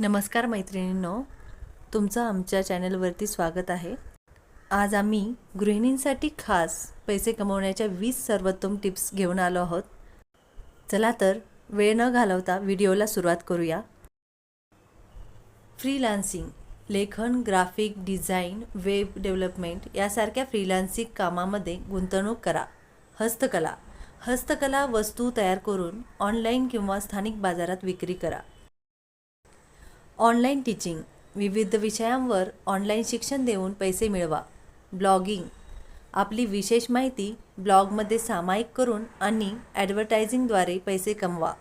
नमस्कार मैत्रिणींनो तुमचं आमच्या चॅनलवरती स्वागत आहे. आज आम्ही गृहिणींसाठी खास पैसे कमवण्याच्या वीस सर्वोत्तम टिप्स घेऊन आलो आहोत. चला तर वेळ न घालवता व्हिडिओला सुरुवात करूया. फ्रीलान्सिंग लेखन ग्राफिक डिझाईन वेब डेव्हलपमेंट यासारख्या फ्रीलान्सिंग कामामध्ये गुंतवणूक करा. हस्तकला हस्तकला वस्तू तयार करून ऑनलाईन किंवा स्थानिक बाजारात विक्री करा. Online teaching. विविध विषयांवर ऑनलाईन शिक्षण देऊन पैसे मिळवा. ब्लॉगिंग. आपली विशेष माहिती ब्लॉगमध्ये सामायिक करून आणि ॲडव्हर्टायझिंगद्वारे पैसे कमवा.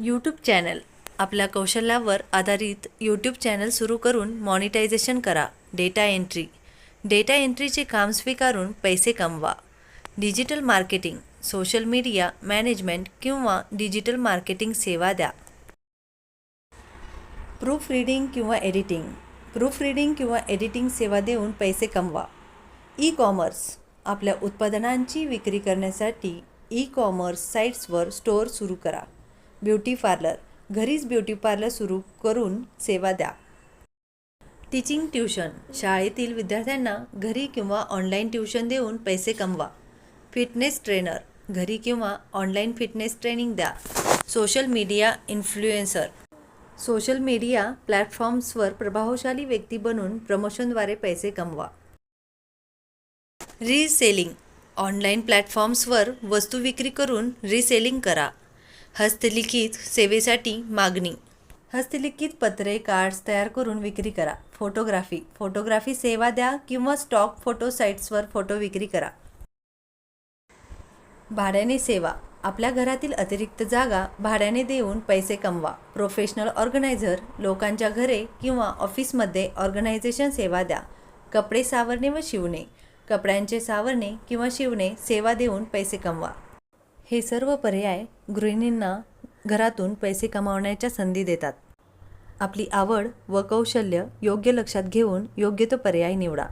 YouTube channel. आपल्या कौशल्यावर आधारित यूट्यूब चॅनल सुरू करून मॉनिटायझेशन करा. Data entry. डेटा एंट्रीचे काम स्वीकारून पैसे कमवा. Digital marketing. Social media management किंवा डिजिटल मार्केटिंग सेवा द्या. प्रूफ रीडिंग किंवा एडिटिंग प्रूफ रीडिंग किंवा एडिटिंग सेवा देऊन पैसे कमवा. ई कॉमर्स आपल्या उत्पादनांची विक्री करण्यासाठी ई कॉमर्स साईट्सवर स्टोअर सुरू करा. ब्युटी पार्लर घरीच ब्युटी पार्लर सुरू करून सेवा द्या. टीचिंग ट्युशन शाळेतील विद्यार्थ्यांना घरी किंवा ऑनलाईन ट्युशन देऊन पैसे कमवा. फिटनेस ट्रेनर घरी किंवा ऑनलाईन फिटनेस ट्रेनिंग द्या. Social media influencer social media प्लॅटफॉर्म्सवर प्रभावशाली व्यक्ती बनून प्रमोशनद्वारे पैसे कमवा. रिसेलिंग. ऑनलाईन प्लॅटफॉर्म्सवर वस्तू विक्री करून रिसेलिंग करा. हस्तलिखित सेवेसाठी मागणी. हस्तलिखित पत्रे कार्ड्स तयार करून विक्री करा. फोटोग्राफी. फोटोग्राफी सेवा द्या किंवा स्टॉक फोटो साईट्सवर फोटो विक्री करा. भाड्याने सेवा. आपल्या घरातील अतिरिक्त जागा भाड्याने देऊन पैसे कमवा. प्रोफेशनल ऑर्गनायझर लोकांच्या घरे किंवा ऑफिसमध्ये ऑर्गनायझेशन सेवा द्या. कपडे सावरणे व शिवणे. कपड्यांचे सावरणे किंवा शिवणे सेवा देऊन पैसे कमवा. हे सर्व पर्याय गृहिणींना घरातून पैसे कमावण्याच्या संधी देतात. आपली आवड व कौशल्य योग्य लक्षात घेऊन योग्य तो पर्याय निवडा.